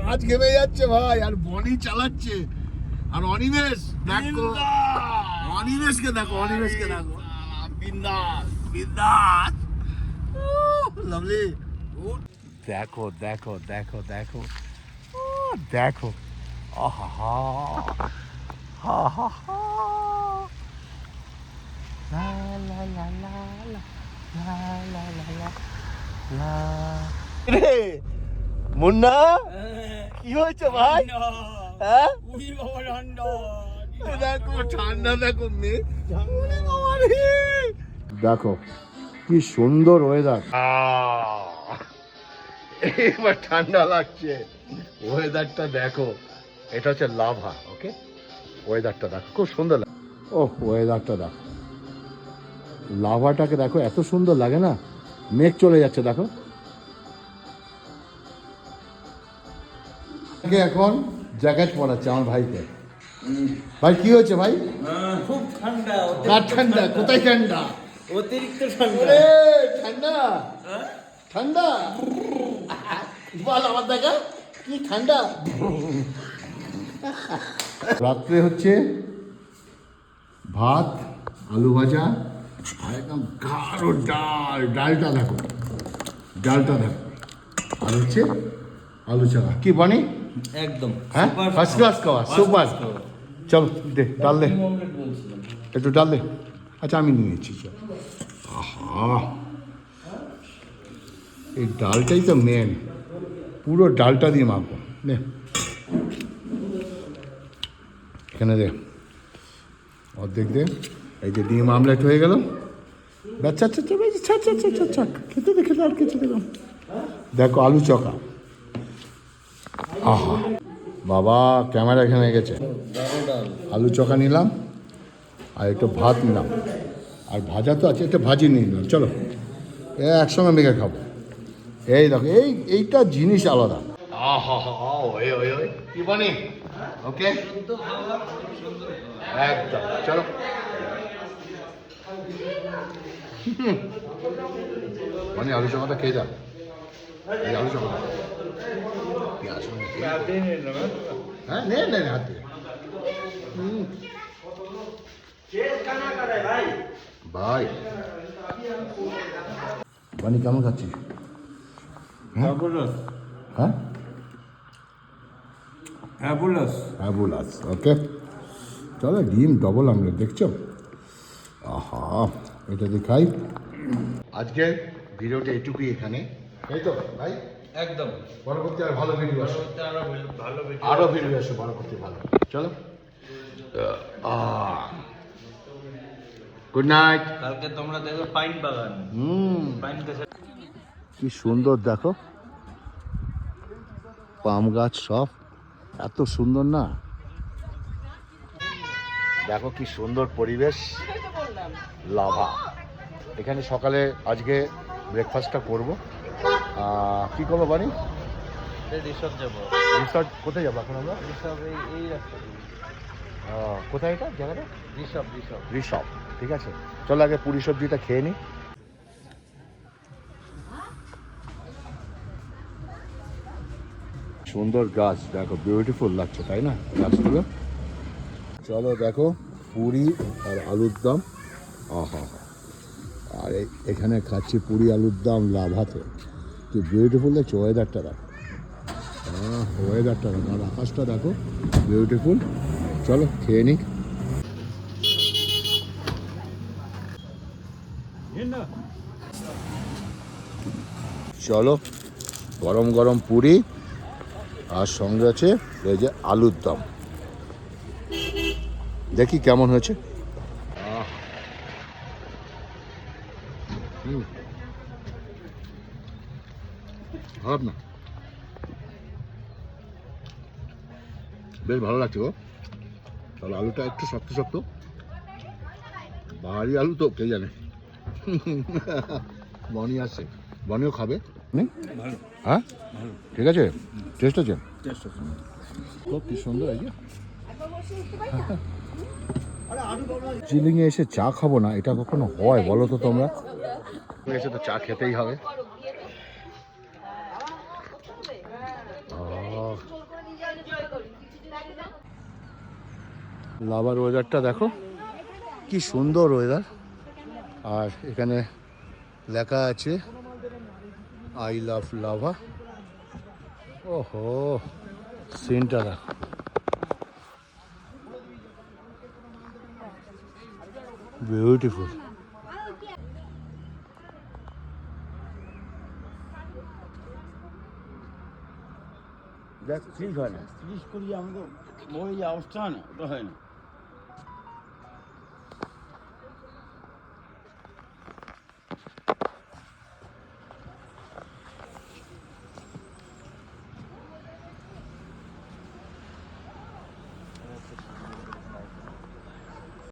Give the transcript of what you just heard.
কাজ ঘেমে যাচ্ছে ভাই আর বনি চালাচ্ছে আর অনিমেষ দেখো অনিমেষকে দেখো অনিমেষকে দেখো বিন্দাস বিন্দাস লাভলি দেখো দেখো দেখো দেখো উহ, দেখো আহা হা হা হা হা লা লা লা লা লা লা লা লা লা লা রে মুন্না? কি হয়েছে ভাই? হ্যাঁ? দেখো ঠান্ডা দেখো দেখো কি সুন্দর ওয়েদার এবার ঠান্ডা লাগছে। ওয়েদারটা দেখো। এটা হচ্ছে লাভা ওকে ওয়েদারটা দেখো খুব সুন্দর লাগে ও ওয়েদারটা দেখো। লাভাটাকে দেখো এত সুন্দর লাগে না? মেঘ চলে যাচ্ছে দেখো। আগে এখন জ্যাকেট পরাচ্ছে আমার ভাইকে। ভাই কি হয়েছে ভাই? খুব ঠান্ডা কার ঠান্ডা? কোথায় ঠান্ডা? অতিরিক্ত ঠান্ডা। ঠান্ডা? ঠান্ডা? বল আমার দেখা কি ঠান্ডা? রাত্রে হচ্ছে ভাত আলু ভাজা আর একদম গাঢ় ডাল ডালটা দেখো ডালটা দেখো। আর হচ্ছে আলু চাকা কি বানি? একদম। হ্যাঁ? ফার্স্ট ক্লাস খাওয়া সুপার চল দে ডাল দে। একটু ডাল দে। আচ্ছা আমি নিয়ে নিচ্ছি চল। আহা। এই ডালটাই তো মেন পুরো ডালটা দিয়ে মাখবো নে। এখানে দে। অর্ধেক দে। এই যে ডিম আমলেট হয়ে গেল। আচ্ছা আচ্ছা আচ্ছা ছাড় ছাড় ছাড় খেতে দে খেতে আর কিছু দেখো আলু চকা। আহা। বাবা, ক্যামেরা এখানে গেছে আলু চকা নিলাম, আর একটু ভাত নিলাম। আর ভাজা তো আছে, একটা ভাজি নিয়ে নিলাম। চলো একসঙ্গে মেঘে খাব। এই দেখো, এই, এইটা জিনিস আলাদা। ওকে? একদম, চলো। মানে আলু চকাটা খেয়ে যা। এই আলু চকাটা। হ্যাঁ নে হ্যাঁ, হাতে ভাই। বানি কেমন খাচ্ছিস? হ্যাঁ? হ্যাঁ? ওকে। চলো ডিম ডবল আমলেট দেখছ? আহা এটা দেখাই আজকে ভিডিওটা এটুকুই এখানে। তাই তো ভাই। একদম। পরবর্তী আর ভালো ভিডিও আসো। আরও ভালো ভিডিও আরও ভিডিও আসো পরবর্তী ভালো। চলো। গুড নাইট কালকে তোমরা দেখো পাইন বাগান। হুম। পাইন কি সুন্দর দেখো। পাম গাছ সব। এত সুন্দর না? দেখো কি সুন্দর পরিবেশ। লাভা। এখানে সকালে আজকে ব্রেকফাস্টটা করব। কি করব বানি রিসর্ট যাব। রিসর্ট কোথায় যাব এখন আমরা? রিসর্ট এই রাস্তা কোথায় এটা জায়গাটা? রিসর্ট রিসর্ট রিসর্ট ঠিক আছে। চলো আগে পুরি সবজিটা খেয়ে নিই সুন্দর গাছ দেখো বিউটিফুল লাগছে তাই না গাছগুলো? চলো দেখো পুরি আর আলুর দম। আহা আর এখানে খাচ্ছি পুরি আলুর দম লাভাতে কি বিউটিফুল দেখছ ওয়েদারটা দেখো হ্যাঁ ওয়েদারটা দেখো, আর আকাশটা দেখো বিউটিফুল চলো, খেয়ে নিই চলো, গরম গরম পুরি, আর সঙ্গে আছে এই যে আলুর দম দেখি কেমন হয়েছে। হুম। খারাপ না। বেশ ভালো লাগছে গো। তাহলে আলুটা একটু শক্ত শক্ত। বাহারি আলু তো কে জানে? বনি আছে বনিও খাবে। হ্যাঁ? ঠিক আছে? টেস্ট আছে টেস্ট খুব কি সুন্দর এই এসে চা খাব না এটা কখনো হয় বলো তো তোমরা? এসে তো চা খেতেই হবে আহ, লাভার ওয়েদারটা দেখো। কি সুন্দর ওয়েদার আর এখানে লেখা আছে আই লাভ লাভা। ওহো সিনটা দেখো। বিউটিফুল দেখ ঠিক হয় না। তিরিশ কুড়ি আমাদের ওই অবস্থা হয় না ওটা হয় না।